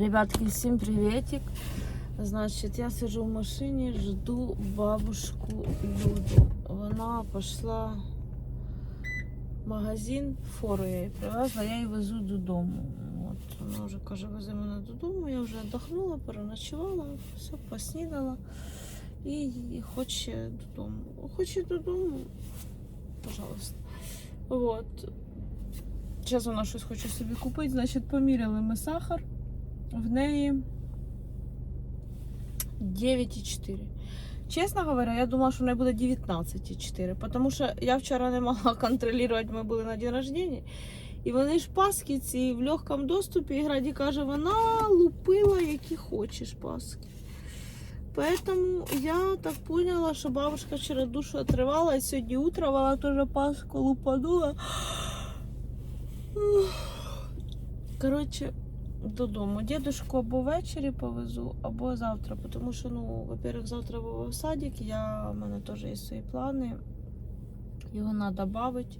Ребятки, всім приветик. Значить, я сиджу в машині, жду бабушку Люду. Вона пішла в магазин, фору я їй привезла, я її везу додому. От, вона вже каже, везе мене додому, я вже віддохнула, переночувала, все, поснідала і, і хоче додому. Хоче додому, пожалуйста. Вот. Зараз вона щось хоче собі купити, значить, поміряли ми сахар. В неї 9,4. Чесно говоря, я думала, що в неї буде 19,4. Тому що я вчора не могла контролювати, ми були на день рождения. І вони ж паски ці в легкому доступі. І Граді каже, вона лупила, які хочеш паски. Поэтому я так поняла, що бабушка вчора душу отривала, і сьогодні утром вона теж паску лупанула. Коротше, додому. Дідушку або ввечері повезу, або завтра. Тому що, ну, во-первых, завтра в садик, я, у мене теж є свої плани. Його треба додати.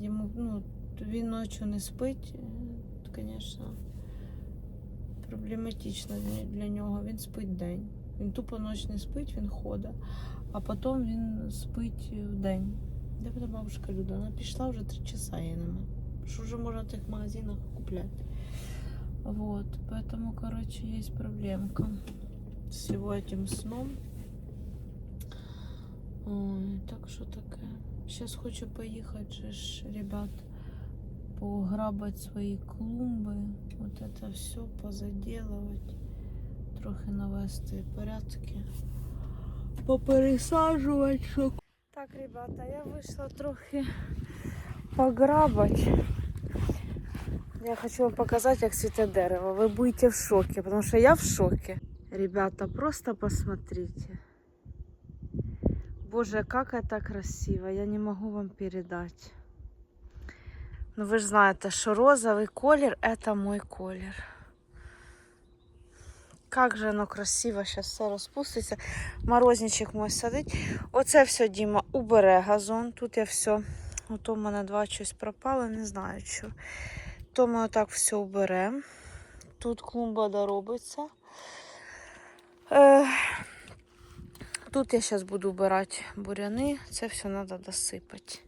Йому, ну, він ночі не спить, звісно, проблематично для- нього. Він спить день. Він тупо ніч не спить, він ходить, а потім він спить в день. Де буде бабушка Люда? Вона пішла вже три часа, її нема. Що вже можна в тих магазинах купляти? Вот, поэтому, короче, есть проблемка с всего этим сном. Ой, так що таке. Сейчас хочу поїхати же ж, ребят, пограбати свої клумби. Вот это все позаделывать. Трохи навести порядки. Попересаджувати, що. Так, ребята, я вийшла трохи пограбати. Я хочу вам показать, как цветет дерево. Вы будете в шоке, потому что я в шоке. Ребята, просто посмотрите. Боже, как это красиво. Я не могу вам передать. Ну ви ж знаєте, що розовий колір это мой колір. Как же оно красиво, сейчас все розпуститься. Морозничок мой садить. Оце все Діма убере газон. Тут я все. Ото в мене два щось пропало, не знаю що. То ми отак все уберемо. Тут клумба доробиться. Е, тут я зараз буду убирати буряни. Це все треба досипати.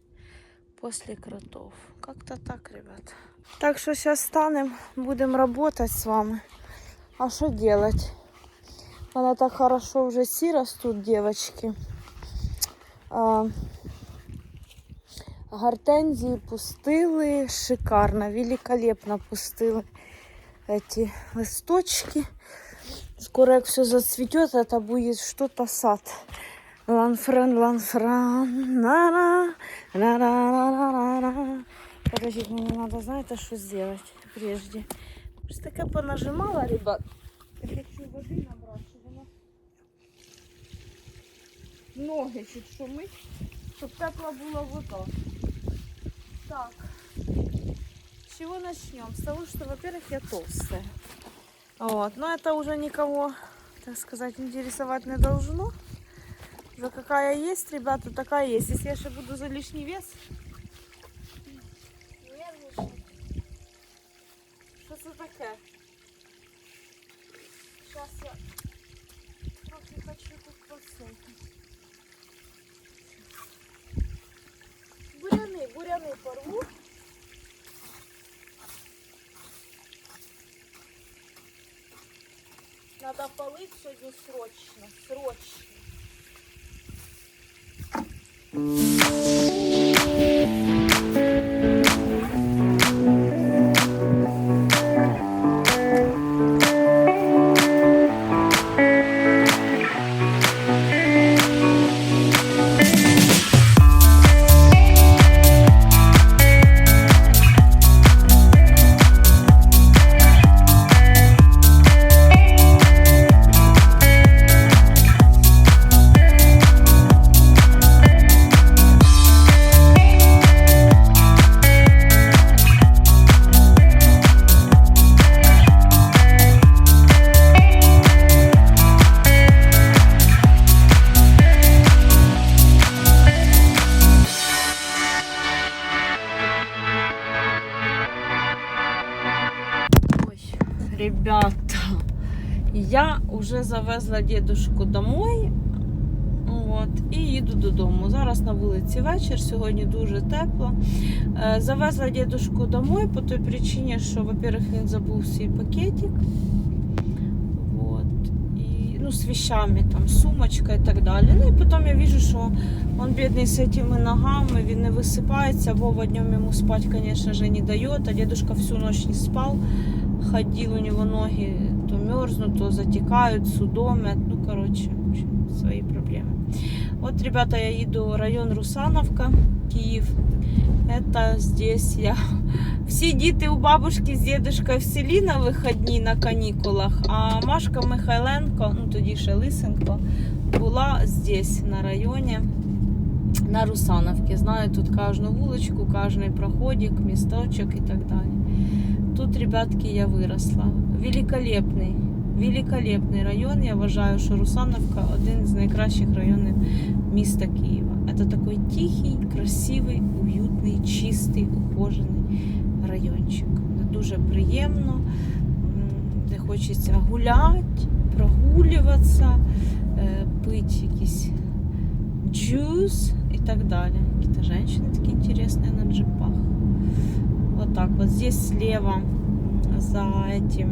Після кротов. Как-то так, ребят. Так що зараз станемо, будемо працювати з вами. А що делать? Вона так хорошо вже всі ростуть, девочки. Гортензії пустили шикарно, великолепно пустили эти листочки. Скоро как все зацветет, это будет что-то сад. Ланфрен, ланфран, на на на на на на Подождите, мне надо, знаете, что сделать прежде. Просто таке понажимала, ребят. Я хочу води набрати, щоб воно ноги чуть шумить, щоб тепла була вода. Так. С чего начнем? С того, что, во-первых, я толстая. Вот. Но это уже никого, так сказать, интересовать не должно. За какая есть, ребята, такая есть. Если я еще буду за лишний вес? Сейчас я хочу тут посунути. Буряни, буряни порву. Надо полыть сегодня срочно, срочно. Я вже завезла дідушку домой. От, і їду додому. Зараз на вулиці вечір, сьогодні дуже тепло. Е, Завезла дідушку домой по той причині, що, во-первых, він забув свій пакетик. Вот. І, ну, з вещами, там, сумочка і так далі. Ну і потім я вижу, що он бідний з цими ногами, він не висипається. Вова днем йому конечно же, не дает, а дедушка всю ночь не спал. Ходил, у него ноги мерзнут, то затекают, судомят. Ну, короче, в общем, свои проблемы. Вот, ребята, я еду район Русановка, Киев. Это здесь я. Всі діти у бабушки з дедушкою в селі на вихідні на канікулах, а Машка Михайленко, ну тоді ще Лисенко, була здесь, на районі, на Русановці. Знаю тут кожну вуличку, кожний проходик, місточок і так далі. Тут, ребятки, я виросла. Великолепний, великолепний район. Я вважаю, що Русановка один з найкращих районів міста Києва. Це такий тихий, красивий, уютний, чистий, ухожений райончик. Дуже приємно, де хочеться гуляти, прогулюватися, е, пити якийсь джус і так далі. Какие-то женщины такие интересные на джипах. Вот так вот. Здесь слева м, за этим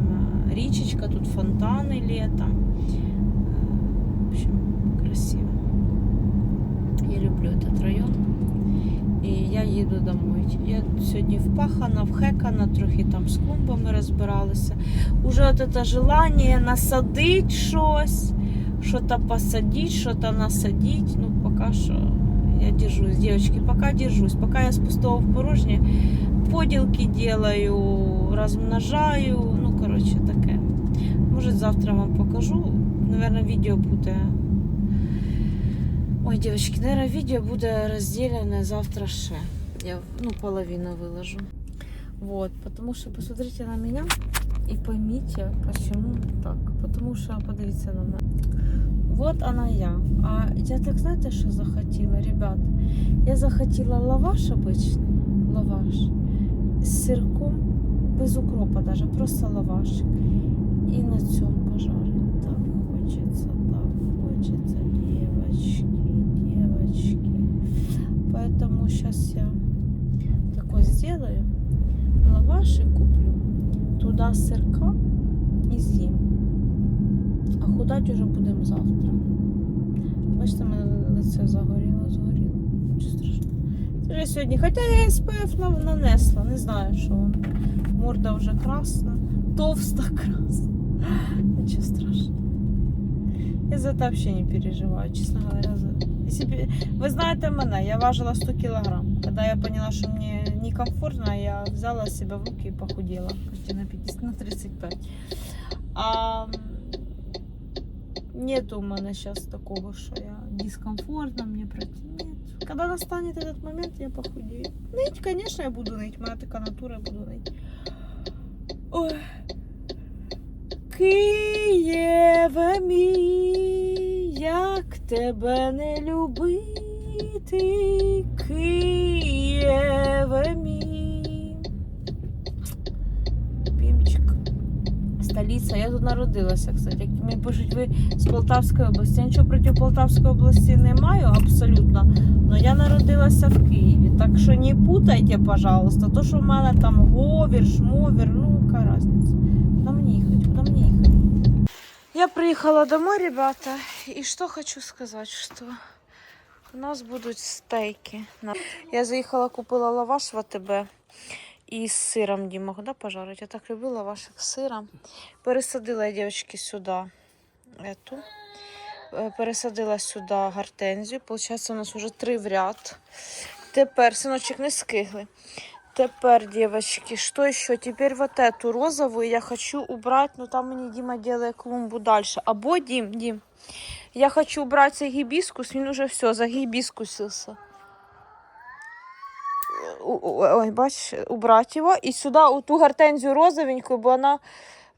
э, речечка, тут фонтаны летом. Э, В общем, красиво. Я люблю этот район. І я їду домой. Я сьогодні впахана, вхекана, трохи там з клумбами розбиралася. Уже от це желання насадити щось, що-то посадити, що-то насадити. Ну, поки що я держусь, девочки, пока держусь. Пока я з пустого в порожнє Поділки делаю, розмножаю. Ну, коротше, таке. Може, завтра вам покажу. Наверное, відео буде. Ой, девочки, наверное, видео буде розділене завтра ще. Я, ну, половину выложу. Вот, потому что посмотрите на меня и поймите, почему так. Потому что, подивіться на мене. Вот она я. А я так знаєте, що захотіла, ребят? Я захотіла лаваш обичний, лаваш з сирком, без укропа даже, просто лаваш. І на цьому пожарить. Так хочеться, так хочеться, девочки, девочки. Поэтому сейчас я такое сделаю. Лаваши куплю, туда сырка і з'їм. А худать уже будемо завтра. Бачите, мене лице загоріло, вже сьогодні. Хоча я СПФ на- нанесла, не знаю, що воно. Морда вже красна, товста красна. Нічого страшного. Я за это вообще не переживаю, честно говоря. За... Если Вы знаете меня, я важила 100 килограмм. Когда я поняла, что мне некомфортно, я взяла себя в руки и похудела. Почти на 50, на 35. А м, нет у меня сейчас такого, что я дискомфортно, мне пройти. Нет Когда настанет этот момент, я похудею. Ныть, конечно, я буду ныть. Моя такая натура, я буду ныть. Ой. Києве мій, як тебе не любити, Києве мій. Столиця, я тут народилася, кстати. Як мені пишуть, ви з Полтавської області. Я нічого проти Полтавської області не маю абсолютно. Але я народилася в Києві. Так що не путайте, пожалуйста. То, що в мене там говір, шмовір, ну яка різниця. Куда мне ехать? Куда мне ехать? Я приехала домой, ребята, и что хочу сказать, что у нас будут стейки. Я заехала, купила лаваш в АТБ і з сиром Діма, да, пожарить? Я так люблю лавашик з сиром. Пересадила я, дівчатки, сюди эту. Е, Пересадила сюди гортензію. Получається, у нас вже три в ряд. Тепер, синочок, не скигли. Теперь, девочки, что еще? Теперь вот эту розовую я хочу убрать, но там мне Дима делает клумбу дальше. Або, Дим, Дим, я хочу убрать цей гибискус, він уже все, загибискусился. Ой, бачиш, убрать его. И сюда, у ту гортензию розовенькую, бо она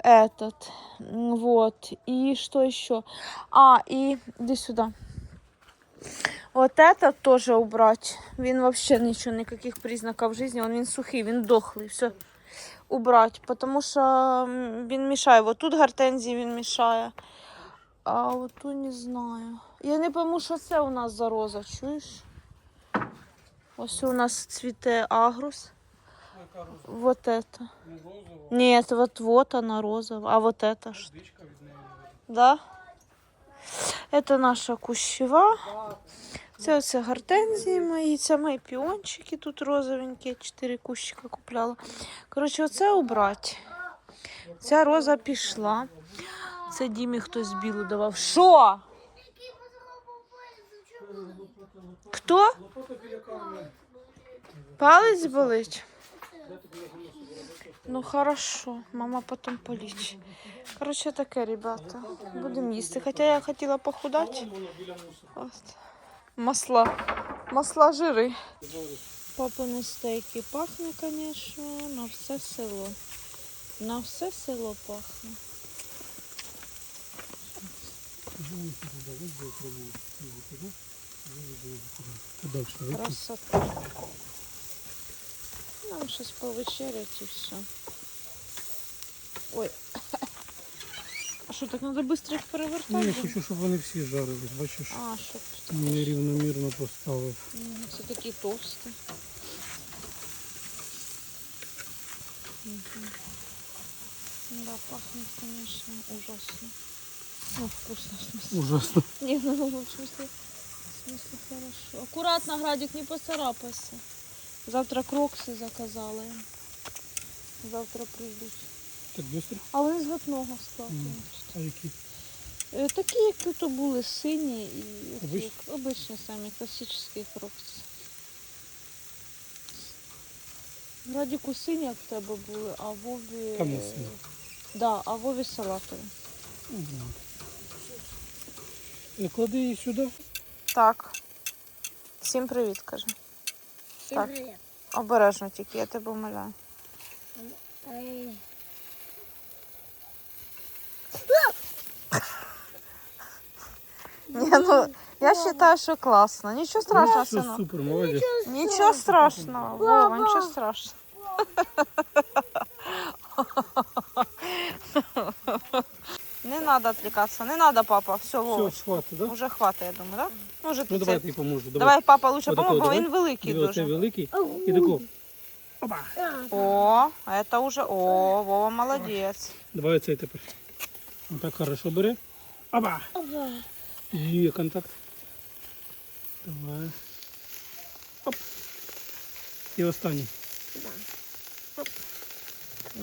этот, вот. И что еще? А, и иди сюда. Вот это тоже убрать. Він вообще нічого, никаких признаков жизни. Он він сухий, він дохлий. Все. убрати, тому що він мішає. Вот тут гортензії він мішає. А от тут не знаю. Я не пойму, що це у нас за роза, чуєш? Ось у нас цвіте агрус. Яка роза? Вот это. Не розова, Нет, вот вот она розовая. А вот это что? водичка від неї. Да? Это наша кущева. Це оце гортензії мої, це мої піончики тут розовенькі, чотири кущика купляла. Коротше, оце убрати. Ця роза пішла. Це Дімі хтось білу давав. Що? Хто? Палець болить? Ну хорошо, мама потім полічить. Коротше, таке, ребята. Будемо їсти. Хоча я хотіла похудати. От. Масла. Масла жири. Папини стейки пахне, звісно, на все село. На все село пахне. Подальше. Красота. Нам щось повечерять і все. Ой. А що, так треба швидко їх перевертати? Ну, я хочу, щоб вони всі жарились, бачиш? А, щоб Нерівномірно поставив. Це такі товсті. Мгм. Да, пахнет, конечно, ужасно. Ну, вкусно, в смысле. Ужасно. Не, ну, в смысле, смысле хорошо. Аккуратно, Градик, не поцарапайся. Завтра крокси заказала їм. Завтра прийдуть. Так швидко? А вони з готного складу. А які? Е, Такі, як тут були, сині і як обичні самі, класичні крокси. Радіку сині, як в тебе були, а Вові... Там не сині. Да, а Вові салатові. Е, Клади її сюди. Так. Всім привіт, кажи. Так. Обережно тільки, я тебе умоляю. Ні, ну, я вважаю, що класно. Нічого страшного, Все синок. супер, молодець. Нічого страшного, Вова, нічого страшного. Не надо отвлекаться, не надо, папа. Все, Все, Вовочка. хватить, да? Уже хватить, я думаю, да? Ну, вже Ну давай я тобі поможу. Давай, папа, лучше Отако, помог, бо давай. він великий Диви, Оце дуже. великий. І тако. О, это уже, о, Вова молодець. Давай оцей тепер. Отак хорошо бери. Оба! Є контакт. Давай. Оп. І останній.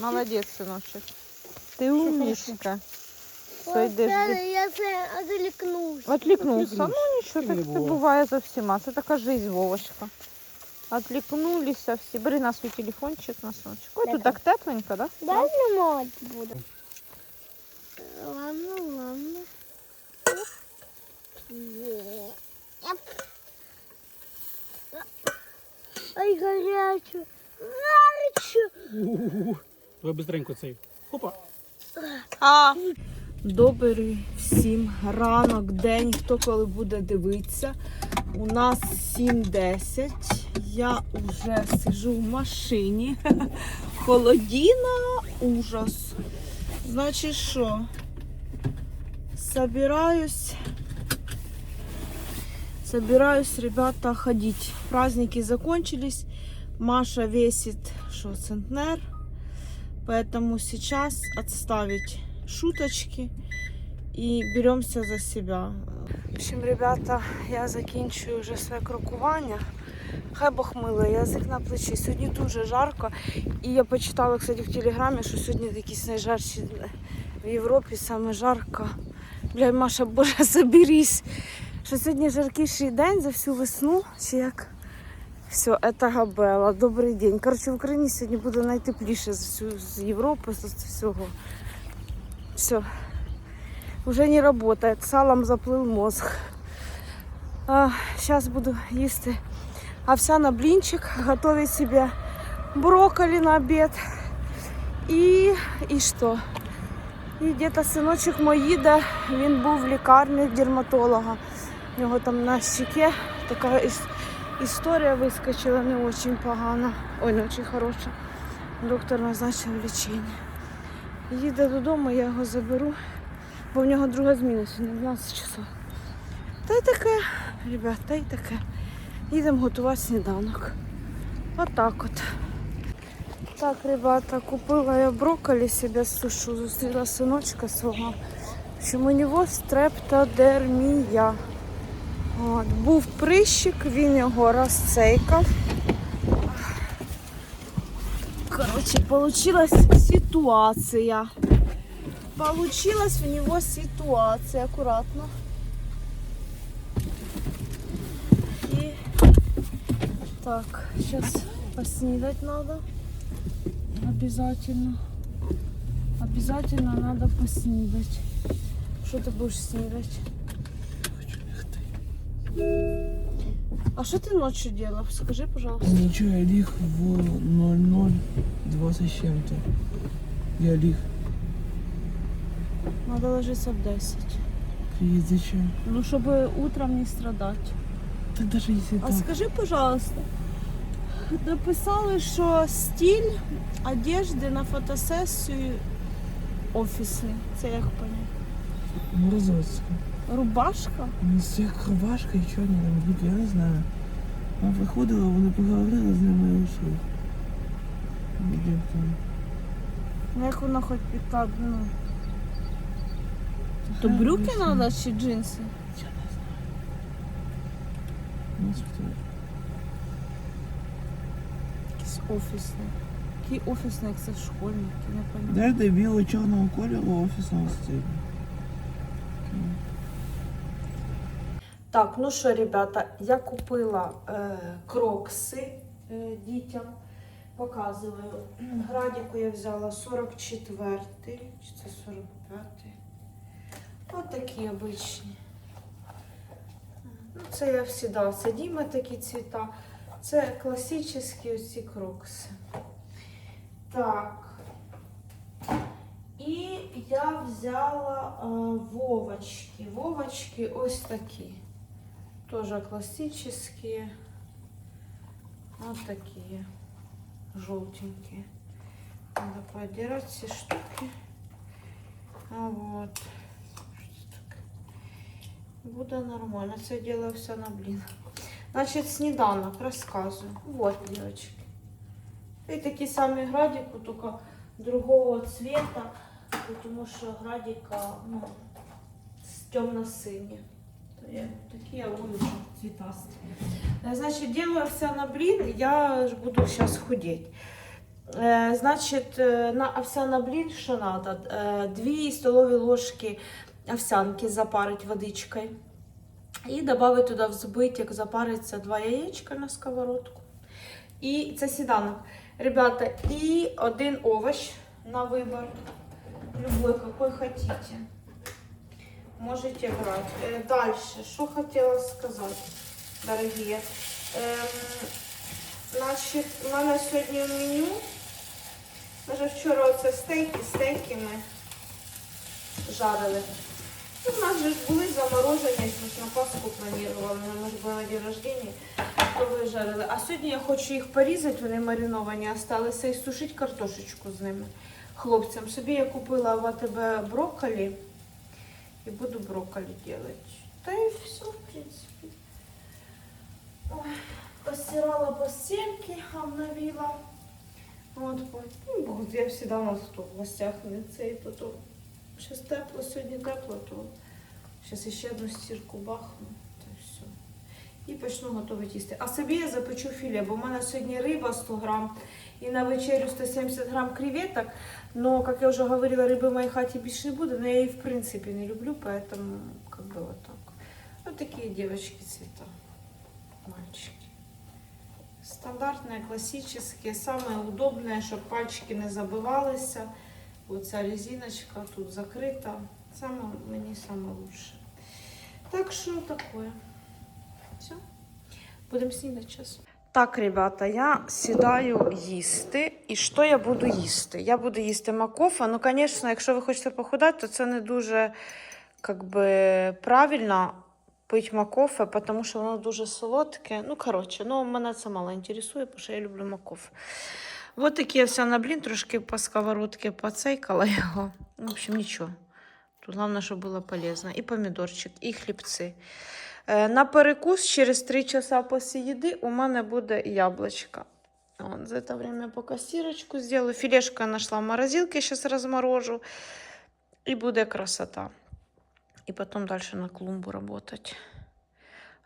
Молодець, синочок. Ти умничка. Все, йдеш. йдеш. Я це залікнувся. Отвлекнулся. Ну нічого, так це буває. за всіма. Це така жизнь, Вовочка. Отвлекнулися всі. Бери на свій телефончик, на сонечко. Ой, тут так тепленько, да? Дай знімати буду. Ладно, ладно. Є. Ай. Гаряче. У-у-у. Давай быстренько цей. Опа. А. Добрий всім ранок, день, хто коли буде дивитися. У нас 7.10. Я вже сижу в машині. Холодіна, ужас. Значить що? Собираюсь. Собираюсь, ребята, ходить. Праздники закончились. Маша весит, что, центнер. Поэтому сейчас отставить шуточки и беремся за себя. В общем, ребята, я закінчую вже своє крокування. Хай Бог милий, язик на плечі. Сьогодні дуже жарко. І я почитала, кстати, в телеграмі, що сьогодні якісь найжарші в Європі, саме жарко. Бля, Маша, боже, заберись. Що сьогодні жаркіший день за всю весну, чи як? Все, это Габела. Добрий день. Коротше, в Україні сьогодні буде найтепліше з, всю- з Європи, з. Все. Уже не работает. Салом заплыл мозг. А, сейчас буду їсти овсяный блинчик, готовить себе брокколи на обед. І, і що? І где-то синочок мій їде, він був в лікарні дерматолога. У нього там на щеке така іс- історія вискочила не дуже погана. Ой, не дуже хороша. Доктор назначив лічення. Їде додому, я його заберу, бо в нього друга зміна сьогодні 12 часов. Та й таке, ребят, та й таке. Їдемо готувати сніданок. Отак от. Так, ребята, купила я брокколі себе сушу, зустріла синочка свого. Що у нього стрептодермія. От, був прищик, він його розцейкав. Короче, получилась ситуация. Получилась у него ситуация. Аккуратно. И так, сейчас поснидать надо. Обязательно. Обязательно надо поснидать. Что ты будешь снидать? А что ты ночью делал? Скажи, пожалуйста. Ничего, я ліг в 0020 с чем-то. Я ліг. Надо ложиться в 10. Привет, зачем? Ну, чтобы утром не страдать. Так даже если А так. скажи, пожалуйста, написали, що стиль одежди на фотосесію офісний. Це як поняти? Морозовська. Рубашка? Ну, це як рубашка і чорні там брюки, я не знаю. Вона приходила, вони поговорили з ними і ушли. Ну, Як вона хоч підкап, ну. То брюки треба чи джинси? Я не знаю. Ну. Якісь офісні. Які офісні, як це школьники, не пам'ятаю. Дайте біло-чорного кольору офісного стилю. Так, ну що, ребята, я купила е, крокси е, дітям. Показую. Градіку я взяла 44-й, чи це 45-й. Ось такі обичні. Ну, це я всіда. Це Діма такі цвіта. Це класичні оці крокси. Так. І я взяла е, Вовочки. Вовочки ось такі. Тоже классические. Вот такие. Желтенькие. Надо поддирать все штуки. А Вот. Что так? Буде нормально. Це делаю все на блин. Значит, сніданок рассказываю. Вот, девочки. И такие сами градику, только другого цвета. Потому что градика, ну, темно-синий. То я такі я вуличні цвітасті. Е, Значить, делаю овсяна блін, я буду зараз худеть. Е, Значить, е, на овсяна блін що надо? Е, Дві столові ложки овсянки запарить водичкою. І додати туди взбити, як запариться, два яєчка на сковородку. І це сіданок. Ребята, і один овощ на вибір. Любой, какой хотите. Можете брать. Э, Дальше, что хотела сказать, дорогие. Эм, значит, у мене сьогодні в меню. Даже вчора оце стейки, стейки ми жарили. Ну, у нас же були заморожені, ми на Пасху планували, ми ж були на день рождения, то жарили. А сьогодні я хочу їх порізати, вони мариновані залишилися, і сушити картошечку з ними. Хлопцям. Собі я купила в АТБ брокколі. И буду брокколи делать. Да и все, в принципе. Ой, постирала постельки, обновила. Вот. Ну, я всегда у нас тут в гостях на цей потом. Сейчас тепло, сегодня тепло, то сейчас еще одну стирку бахну. І почну готувати їсти. А собі я запечу філе, бо в мене сьогодні риба 100 грам і на вечерю 170 грам креветок. Но, как я уже говорила, рыбы в моей хате больше не буду, но я и в принципе не люблю, поэтому как бы вот так. Вот такие девочки цвета, мальчики. Стандартные, классические, самые удобные, чтобы пальчики не забивалися. Оця резиночка тут закрита. Саме мені саме лучше. Так що таке. Все. Будемо снідати час. Так, ребята, я сідаю їсти. І що я буду їсти? Я буду їсти макофа. Ну, звісно, якщо ви хочете похудати, то це не дуже как би, правильно пити макофе, тому що воно дуже солодке. Ну, коротше, ну, мене це мало інтересує, тому що я люблю макофе. Вот такі я на блін, трошки по сковородці поцейкала його. В общем, нічого. Тут головне, щоб було полезно. І помідорчик, і хлібці. На перекус через 3 часа після їди у мене буде яблучко. Вот, за это время пока стирочку сделаю. Филешку я нашла в морозилке, сейчас разморожу. И будет красота. И потом дальше на клумбу работать.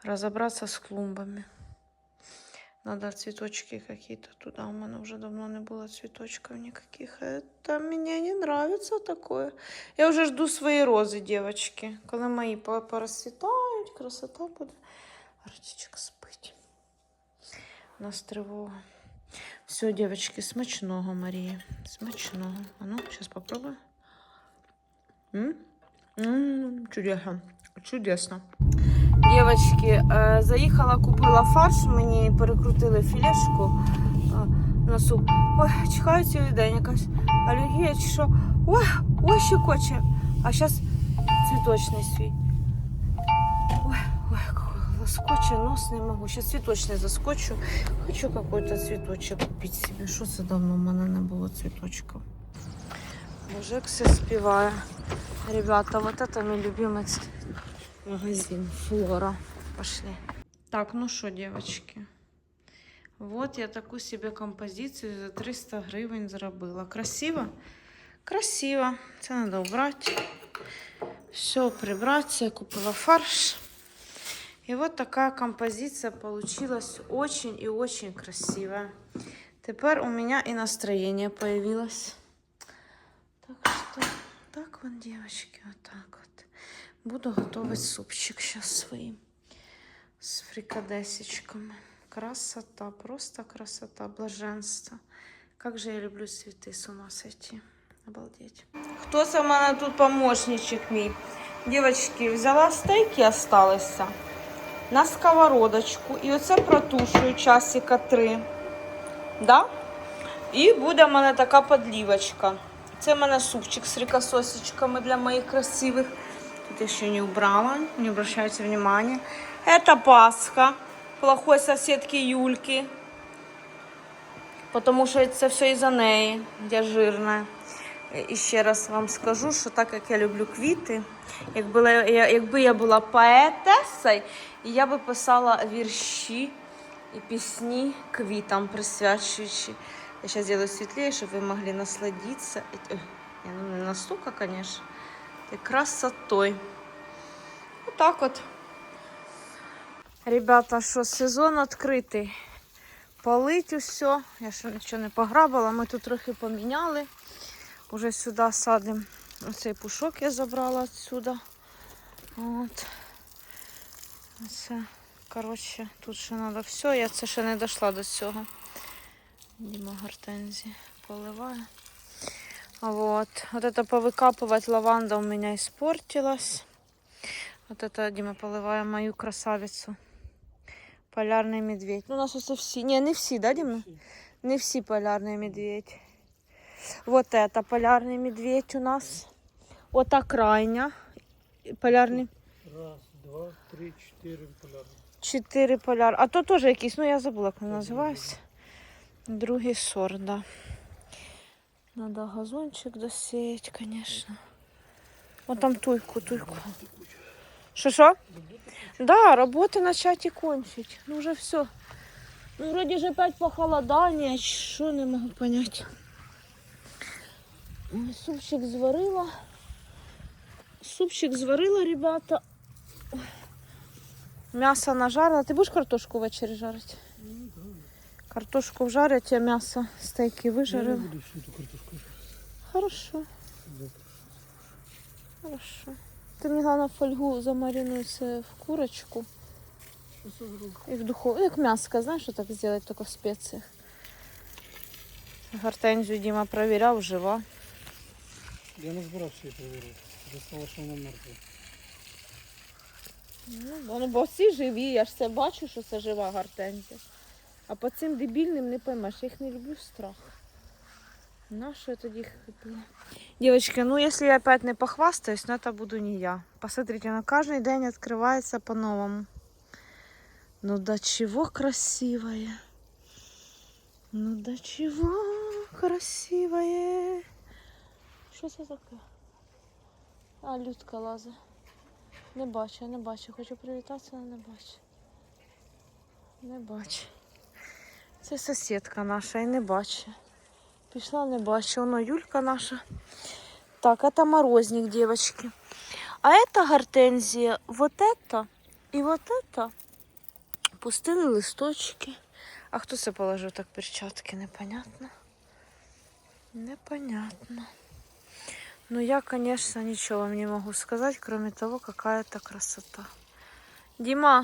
Разобраться с клумбами. Надо цветочки какие-то туда. У меня уже давно не было цветочков никаких. Это мне не нравится такое. Я уже жду свои розы, девочки. Когда мои по- порасцветают, красота будет. Артичек спить. У нас тривога. Все, девочки, смачного, Марія. Смачного. А ну, сейчас попробую. М? Чудесно. Чудесно. Девочки, е, заїхала, купила фарш, мені перекрутили філешку е, носу. Ой, чихаю цілий день якась алергія чи що. Ой, ой, ще хоче. А зараз цвіточний свій Ой, ой, лоскоче нос не можу. Сейчас цветочный заскочу. Хочу какой-то цветочек купить себе. Що це давно в мене не було цветочков. Боже, як все співає. Ребята, вот это мой любимый ц- магазин Флора. Пошли. Так, ну что, девочки. Вот я такую себе композицию за 300 гривень зробила. Красиво? Красиво. Це надо убрать. Все прибрать. Я купила фарш. И вот такая композиция получилась очень и очень красивая. Теперь у меня и настроение появилось. Так что, так вот, девочки, вот так вот. Буду готовить супчик сейчас своим с фрикадесечками. Красота, просто красота, блаженство. Как же я люблю цветы, с ума сойти. Обалдеть. Кто мене тут помощничек мій? Девочки, взяла стейки, осталося на сковородочку. І оце протушую часика три. Да? І буде в мене така подлівочка. Це в мене супчик з рикососечками для моїх красивих. Тут я ще не убрала, не обращайте внимания. Это Пасха плохой соседки Юльки. Потому що це все із-за неї. Я жирна. І ще раз вам скажу, що так як я люблю квіти, якби я, якби я була поетесою, я би писала вірші і пісні квітам присвячуючи. Я зараз зроблю світліше, щоб ви могли насладитися. Я, ну, не конечно. Этой красотой. Вот так вот. Ребята, що сезон відкритий. Полить усе. Я ще нічого не пограбила. Ми тут трохи поміняли. Уже сюди садимо. Оцей пушок я забрала відсюди. От. Оце, коротше, тут ще треба все. Я це ще не дійшла до цього. Діма гортензії поливає. Вот. Вот это повыкапывать лаванда у меня испортилась. Вот это Дима поливає мою красавицу. Полярний медведь. Ну, у нас усе всі. Не, не всі, да, Дима? Не всі полярний медведь. Вот это полярний медведь у нас. Ота крайня. Полярний. Раз, два, три, чотири полярні. Чотири поляр. А то теж якийсь, ну я забула, як він називається. Другий сорт, да. Надо газончик досеять, конечно. Вот там туйку, туйку. Что, что? Да, работы начать и кончить. Ну уже все. Ну вроде же опять похолодание, что не могу понять. Супчик зварила. Супчик зварила, ребята. Мясо нажарила. Ты будешь картошку ввечері жарити? Картошку вжарять, я м'ясо, стейки Я не буду всю ту картошку. Хорошо. Хорошо. Ты мне главное фольгу замаринуй це в курочку и в духовку. Як м'яско, знаешь, что так сделать, только в специях. Гортензию Дима проверял, жива. Я не збирався її перевірити. Вже стало, що вона мертва. Ну, да, ну, бо всі живі, я ж це бачу, що це жива гортензія. А по цим дебільним не поймеш, я їх не люблю в страх. На що я тоді їх купила? Девочки, ну если я опять не похвастаюсь, но это буду не я. Посмотрите, на каждый день открывается по-новому. Ну до чего красивая. Ну до чего красивое. Що це таке? А, людка лазить. Не бачу, не бачу. Хочу привітатися, але не бачу. Не бачу. Це сусідка наша і не бачу. Пішла, не бачу. Воно Юлька наша. Так, это морозник, девочки. А это гортензия. Вот это и вот это. Пустили листочки. А хто це положив так перчатки? Непонятно. Непонятно. Ну, я, конечно, ничего вам не могу сказать, кроме того, какая это красота. Дима,